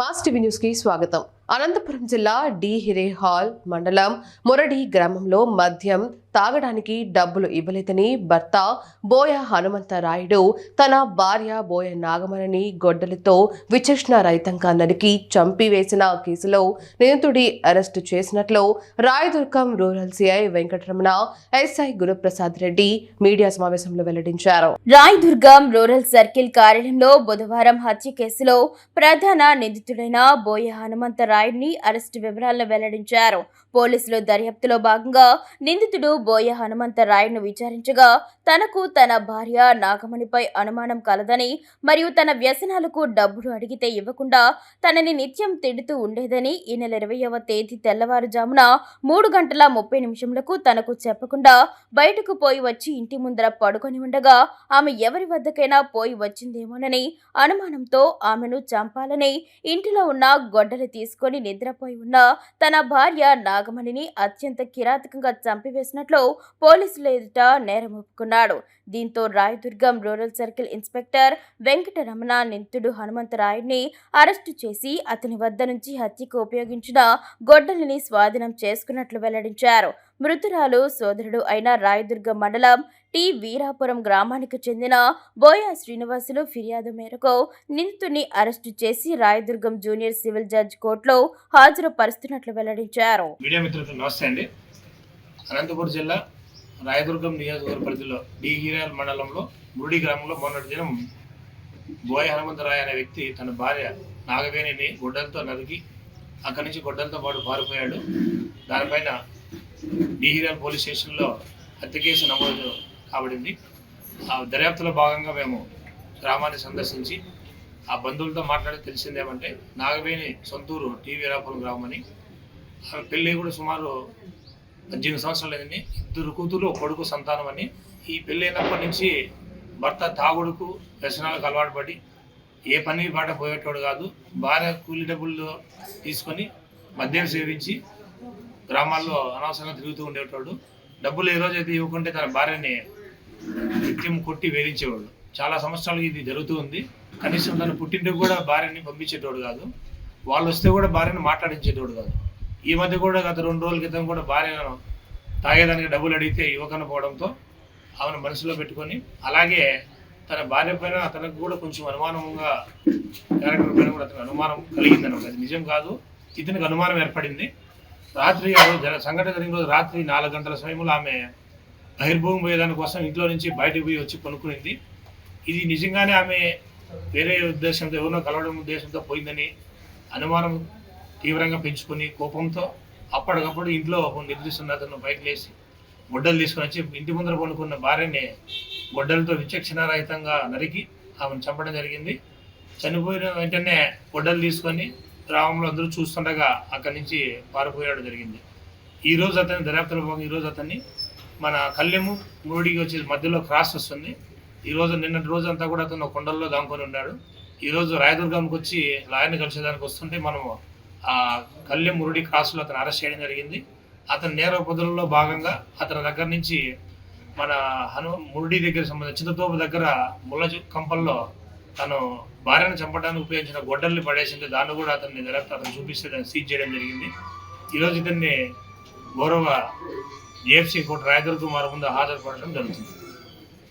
Mass TV news కి స్వాగతం అనంతపురం జిల్లా డి హిరేహాల్ మండలం మొరడి గ్రామంలో మద్యం తాగడానికి డబ్బులు ఇవ్వలేదని భర్త బోయ హనుమంతరాయుడు తన భార్య బోయ నాగమణిని గొడ్డలతో విచక్షణ రహితంగా నరికి చంపివేసిన కేసులో నిందితుడి అరెస్టు చేసినట్లు Rayadurgam rural CI Venkataramana SI Guruprasad Reddy media సమావేశంలో వెల్లడించారు. రాయదుర్గం రూరల్ సర్కిల్ కార్యాలయంలో బుధవారం హత్య కేసులో ప్రధాన నిందితుడైన బోయ నాయుడిని అరెస్టు వివరాలను వెల్లడించారు. పోలీసులు దర్యాప్తులో భాగంగా నిందితుడు బోయ హనుమంతరాయుడును విచారించగా తనకు తన భార్య నాగమణిపై అనుమానం కలదని మరియు తన వ్యసనాలకు డబ్బులు అడిగితే ఇవ్వకుండా తనని నిత్యం తిడుతూ ఉండేదని ఈ నెల ఇరవైవ తేదీ తెల్లవారుజామున మూడు గంటల ముప్పై నిమిషములకు తనకు చెప్పకుండా బయటకు పోయి వచ్చి ఇంటి ముందర పడుకొని ఉండగా ఆమె ఎవరి వద్దకైనా పోయి వచ్చిందేమోనని అనుమానంతో ఆమెను చంపాలని ఇంటిలో ఉన్న గొడ్డలి తీసుకుని నిద్రపోయి ఉన్న తన భార్య నాగమణిని అత్యంత కిరాతకంగా చంపివేసినట్లు పోలీసుల ఎదుట నేరం ఒప్పుకున్నాడు దీంతో Rayadurgam rural circle inspector Venkataramana నింతుడు హనుమంతరాయుడిని అరెస్టు చేసి అతని వద్ద నుంచి హత్యకు ఉపయోగించిన గొడ్డలిని స్వాధీనం చేసుకున్నట్లు వెల్లడించారు. మృతురాలు సోదరుడు అయిన రాయదుర్గం మండలం టి వీరాపురం గ్రామానికి చెందిన బోయ శ్రీనివాసులు ఫిర్యాదు మేరకు నిందితుని అరెస్టు చేసి రాయదుర్గం జూనియర్ సివిల్ జడ్జ్ కోర్టులో హాజరుపరుస్తున్నట్లు వెల్లడించారు. మీడియా మిత్రులకు నమస్తే అండి. అనంతపురం జిల్లా రాయదుర్గం నియోజకవర్గ పరిధిలో డి హీరాల్ మండలంలో మురుడి గ్రామంలో మొన్నటి దినం బోయ హనుమంతరాయ్ అనే వ్యక్తి తన భార్య నాగవేణిని గొడ్డలతో నరికి అక్కడి నుంచి గొడ్డలతో పాటు పారిపోయాడు. దానిపైన డి పోలీస్ స్టేషన్లో హత్య కేసు నమోదు కాబడింది. ఆ దర్యాప్తులో భాగంగా మేము గ్రామాన్ని సందర్శించి ఆ బంధువులతో మాట్లాడి తెలిసిందేమంటే నాగవేణి సొంతూరు టీవీ రాపురం గ్రామం అని ఆమె పెళ్ళి కూడా సుమారు పద్దెనిమిది సంవత్సరాలు అయింది. ఇద్దరు కూతురు కొడుకు సంతానం అని. ఈ పెళ్ళి అయినప్పటి నుంచి భర్త తాగుడుకు వ్యసనాలకు అలవాటు పడి ఏ పని పాట పోయేటోడు కాదు. భార్య కూలి డబ్బులు తీసుకొని మద్యం సేవించి గ్రామాల్లో అనవసరంగా తిరుగుతూ ఉండేటోడు డబ్బులు ఏ రోజైతే ఇవ్వకుంటే తన భార్యని నిత్యం కొట్టి వేధించేవాడు. చాలా సంవత్సరాలు ఇది జరుగుతూ ఉంది. కనీసం తన పుట్టింటికి కూడా భార్యని పంపించేటోడు కాదు. వాళ్ళు వస్తే కూడా భార్యను మాట్లాడించేటోడు కాదు. ఈ మధ్య కూడా గత రెండు రోజుల క్రితం కూడా భార్యను తాగేదానికి డబ్బులు అడిగితే ఇవ్వకపోవడంతో ఆమెను మనసులో పెట్టుకొని అలాగే తన భార్య పైన అతనికి కూడా కొంచెం అనుమానంగా క్యారెక్టర్ పైన కూడా అతనికి అనుమానం కలిగింది అనమాట అది నిజం కాదు. ఇతనికి అనుమానం ఏర్పడింది. రాత్రి జర- సంఘటన జరిగిన రోజు రాత్రి నాలుగు గంటల సమయంలో ఆమె బహిర్భూమి పోయేదాని కోసం ఇంట్లో నుంచి బయటకు పోయి వచ్చి కొనుక్కునింది. ఇది నిజంగానే ఆమె వేరే ఉద్దేశంతో ఎవరినో కలవడం ఉద్దేశంతో పోయిందని అనుమానం తీవ్రంగా పెంచుకొని కోపంతో అప్పటికప్పుడు ఇంట్లో ఒక అతను బయటకు లేచి గొడ్డలు తీసుకొని వచ్చి ఇంటి ముందర పండుకున్న భార్యని గొడ్డలతో విచక్షణారహితంగా నరికి ఆమెను చంపడం జరిగింది. చనిపోయిన వెంటనే గొడ్డలు తీసుకొని గ్రామంలో అందరూ చూస్తుండగా అక్కడి నుంచి పారిపోయాడు జరిగింది. ఈరోజు రోజు అతని దర్యాప్తులో భాగంగా అతన్ని మన కళ్యము మూడికి వచ్చి మధ్యలో క్రాస్ వస్తుంది. ఈరోజు నిన్నటి రోజు అంతా కూడా అతను కొండల్లో దాముకొని ఉన్నాడు. ఈరోజు రాయదుర్గంకి వచ్చి లాయర్ని కలిసేదానికి వస్తుంటే మనము ఆ కళ్యం మురుడి క్రాస్లో అతను అరెస్ట్ చేయడం జరిగింది. అతని నేర పొదులలో భాగంగా అతని దగ్గర నుంచి మన హను మురుడి దగ్గర సంబంధించిన చింతతోపు దగ్గర ముళ్ళ కంపల్లో తను భార్యను చంపడానికి ఉపయోగించిన గొడ్డల్ని పడేసింది దాన్ని కూడా అతన్ని దర్యాప్తు అతను చూపిస్తే దాన్ని సీజ్ చేయడం జరిగింది. ఈరోజు ఇతన్ని గౌరవ జేఎఫ్సీ కోర్టు రాయదుర్గ వారి ముందు హాజరుపడడం జరుగుతుంది.